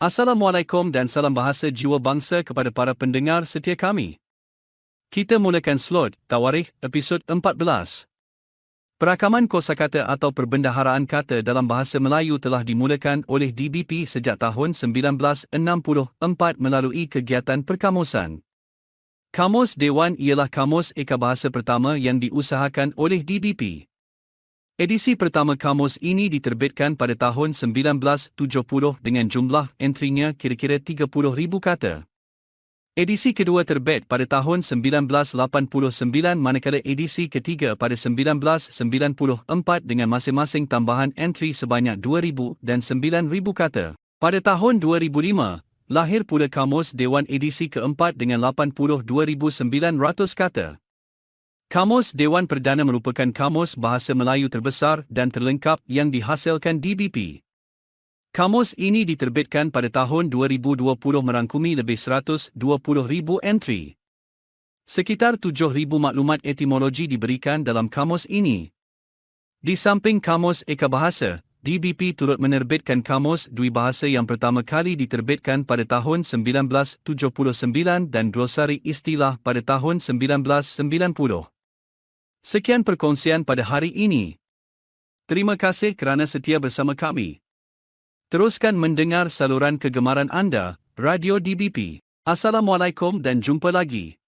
Assalamualaikum dan salam bahasa jiwa bangsa kepada para pendengar setia kami. Kita mulakan slot Tawarikh episod 14. Perakaman kosakata atau perbendaharaan kata dalam bahasa Melayu telah dimulakan oleh DBP sejak tahun 1964 melalui kegiatan perkamusan. Kamus Dewan ialah kamus eka bahasa pertama yang diusahakan oleh DBP. Edisi pertama kamus ini diterbitkan pada tahun 1970 dengan jumlah entrynya kira-kira 30,000 kata. Edisi kedua terbit pada tahun 1989 manakala edisi ketiga pada 1994 dengan masing-masing tambahan entry sebanyak 2,000 dan 9,000 kata. Pada tahun 2005, lahir pula kamus Dewan edisi keempat dengan 82,900 kata. Kamus Dewan Perdana merupakan kamus bahasa Melayu terbesar dan terlengkap yang dihasilkan DBP. Kamus ini diterbitkan pada tahun 2020 merangkumi lebih 120,000 entry. Sekitar 7,000 maklumat etimologi diberikan dalam kamus ini. Di samping kamus Eka Bahasa, DBP turut menerbitkan kamus Dui Bahasa yang pertama kali diterbitkan pada tahun 1979 dan glosari istilah pada tahun 1990. Sekian perkongsian pada hari ini. Terima kasih kerana setia bersama kami. Teruskan mendengar saluran kegemaran anda, Radio DBP. Assalamualaikum dan jumpa lagi.